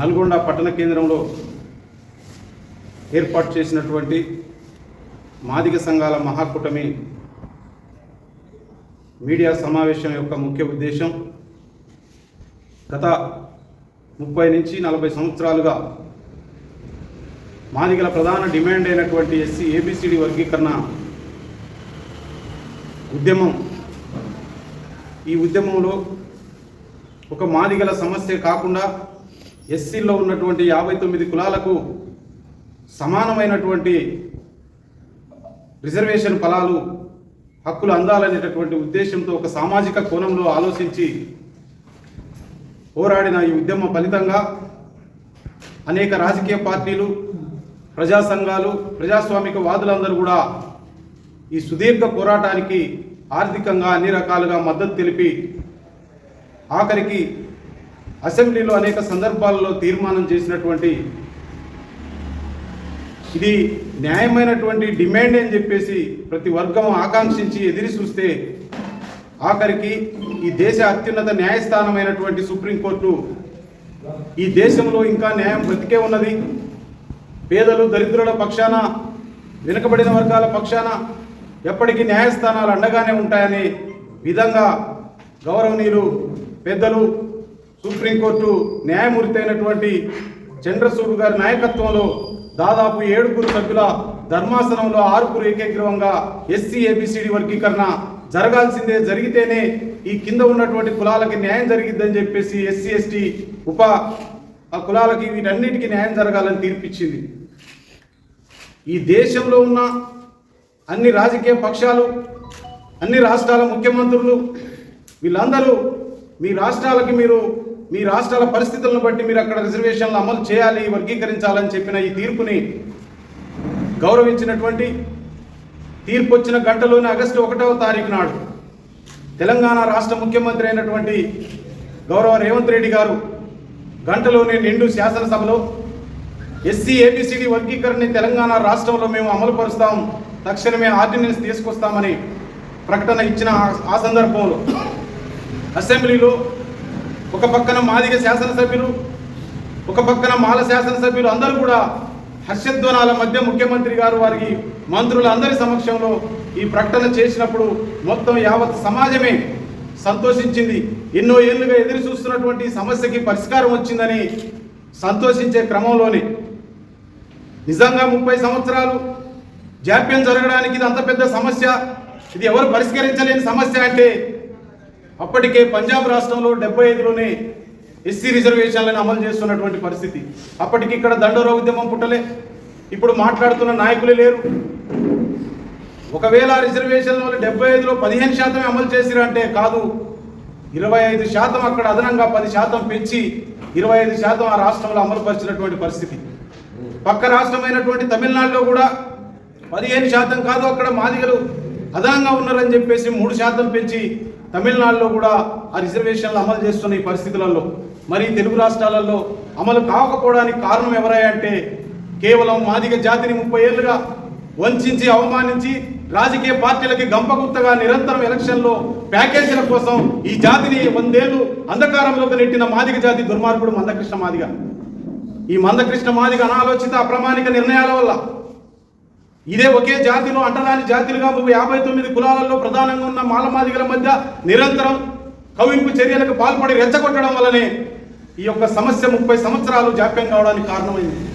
నల్గొండ పట్టణ కేంద్రంలో ఏర్పాటు చేసినటువంటి మాదిగ సంఘాల మహాకూటమి మీడియా సమావేశం యొక్క ముఖ్య ఉద్దేశం గత ముప్పై నుంచి నలభై సంవత్సరాలుగా మాదిగల ప్రధాన డిమాండ్ అయినటువంటి ఎస్సీ ఏబిసిడి వర్గీకరణ ఉద్యమం. ఈ ఉద్యమంలో ఒక మాదిగల సమస్య కాకుండా ఎస్సీలో ఉన్నటువంటి యాభై తొమ్మిది కులాలకు సమానమైనటువంటి రిజర్వేషన్ ఫలాలు హక్కులు అందాలనేటటువంటి ఉద్దేశంతో ఒక సామాజిక కోణంలో ఆలోచించి పోరాడిన ఈ ఉద్యమ ఫలితంగా అనేక రాజకీయ పార్టీలు ప్రజా సంఘాలు ప్రజాస్వామిక వాదులందరూ కూడా ఈ సుదీర్ఘ పోరాటానికి ఆర్థికంగా అన్ని రకాలుగా మద్దతు తెలిపి ఆఖరికి అసెంబ్లీలో అనేక సందర్భాల్లో తీర్మానం చేసినటువంటి ఇది న్యాయమైనటువంటి డిమాండ్ అని చెప్పేసి ప్రతి వర్గం ఆకాంక్షించి ఎదిరి చూస్తే ఆఖరికి ఈ దేశ అత్యున్నత న్యాయస్థానమైనటువంటి సుప్రీంకోర్టు ఈ దేశంలో ఇంకా న్యాయం బ్రతికే ఉన్నది. పేదలు దరిద్రుల పక్షాన వెనుకబడిన వర్గాల పక్షాన ఎప్పటికీ న్యాయస్థానాలు అండగానే ఉంటాయనే విధంగా గౌరవనీయులు పెద్దలు సుప్రీంకోర్టు న్యాయమూర్తి అయినటువంటి చంద్రసూడ్ గారి నాయకత్వంలో దాదాపు ఏడుగురు సభ్యుల ధర్మాసనంలో ఆరుగురు ఏకగ్రీవంగా ఎస్సీ ఏబిసిడి వర్గీకరణ జరగాల్సిందే. జరిగితేనే ఈ కింద ఉన్నటువంటి కులాలకి న్యాయం జరిగిద్దని చెప్పేసి ఎస్సీ ఎస్టీ ఉప ఆ కులాలకి వీటన్నిటికీ న్యాయం జరగాలని తీర్పిచ్చింది. ఈ దేశంలో ఉన్న అన్ని రాజకీయ పక్షాలు అన్ని రాష్ట్రాల ముఖ్యమంత్రులు వీళ్ళందరూ మీ రాష్ట్రాలకి మీరు మీ రాష్ట్రాల పరిస్థితులను బట్టి మీరు అక్కడ రిజర్వేషన్లు అమలు చేయాలి వర్గీకరించాలని చెప్పిన ఈ తీర్పుని గౌరవించినటువంటి తీర్పు వచ్చిన గంటలోనే ఆగస్టు ఒకటవ తారీఖు నాడు తెలంగాణ రాష్ట్ర ముఖ్యమంత్రి అయినటువంటి గౌరవ రేవంత్ రెడ్డి గారు గంటలోనే నిండు శాసనసభలో ఎస్సీ ఏబిసిడి వర్గీకరణని తెలంగాణ రాష్ట్రంలో మేము అమలు పరుస్తాం తక్షణమే ఆర్డినెన్స్ తీసుకొస్తామని ప్రకటన ఇచ్చిన ఆ- ఆ సందర్భంలో అసెంబ్లీలో ఒక పక్కన మాదిగ శాసనసభ్యులు ఒక పక్కన మాల శాసనసభ్యులు అందరూ కూడా హర్షధ్వనాల మధ్య ముఖ్యమంత్రి గారు వారికి మంత్రులందరి సమక్షంలో ఈ ప్రకటన చేసినప్పుడు మొత్తం యావత్ సమాజమే సంతోషించింది. ఎన్నో ఏళ్ళుగా ఎదురు చూస్తున్నటువంటి సమస్యకి పరిష్కారం వచ్చిందని సంతోషించే క్రమంలోనే. నిజంగా ముప్పై సంవత్సరాలు జాప్యం జరగడానికి ఇది అంత పెద్ద సమస్య. ఇది ఎవరు పరిష్కరించలేని సమస్య అంటే అప్పటికే పంజాబ్ రాష్ట్రంలో డెబ్బై ఐదులోనే ఎస్సీ రిజర్వేషన్లను అమలు చేస్తున్నటువంటి పరిస్థితి. అప్పటికి ఇక్కడ దండోరా ఉద్యమం పుట్టలే. ఇప్పుడు మాట్లాడుతున్న నాయకులే లేరు. ఒకవేళ రిజర్వేషన్ వల్ల డెబ్బై ఐదులో పదిహేను శాతమే అమలు చేసిరు అంటే కాదు ఇరవై ఐదు శాతం అక్కడ అదనంగా పది శాతం పెంచి ఇరవై ఐదు శాతం ఆ రాష్ట్రంలో అమలు పరిచినటువంటి పరిస్థితి. పక్క రాష్ట్రమైనటువంటి తమిళనాడులో కూడా పదిహేను శాతం కాదు అక్కడ మాదిగలు అదనంగా ఉన్నారని చెప్పేసి మూడు శాతం పెంచి తమిళనాడులో కూడా ఆ రిజర్వేషన్లు అమలు చేస్తున్న ఈ పరిస్థితులలో మరి తెలుగు రాష్ట్రాలలో అమలు కాకపోవడానికి కారణం ఎవరై అంటే కేవలం మాదిగ జాతిని ముప్పై ఏళ్ళుగా వంచి అవమానించి రాజకీయ పార్టీలకి గంపగుత్తగా నిరంతరం ఎలక్షన్లో ప్యాకేజీల కోసం ఈ జాతిని వందేళ్ళు అంధకారంలోకి నెట్టిన మాదిగ జాతి దుర్మార్గుడు మందకృష్ణ మాదిగ. ఈ మందకృష్ణ మాదిగ అనాలోచిత అప్రమాణిక నిర్ణయాల వల్ల ఇదే ఒకే జాతిలో అంటరాని జాతిలుగా యాభై తొమ్మిది కులాలలో ప్రధానంగా ఉన్న మాలమాదిగల మధ్య నిరంతరం కవింపు చర్యలకు పాల్పడి రెచ్చగొట్టడం వల్లనే ఈ యొక్క సమస్య ముప్పై సంవత్సరాలు జాప్యం కావడానికి కారణమైంది.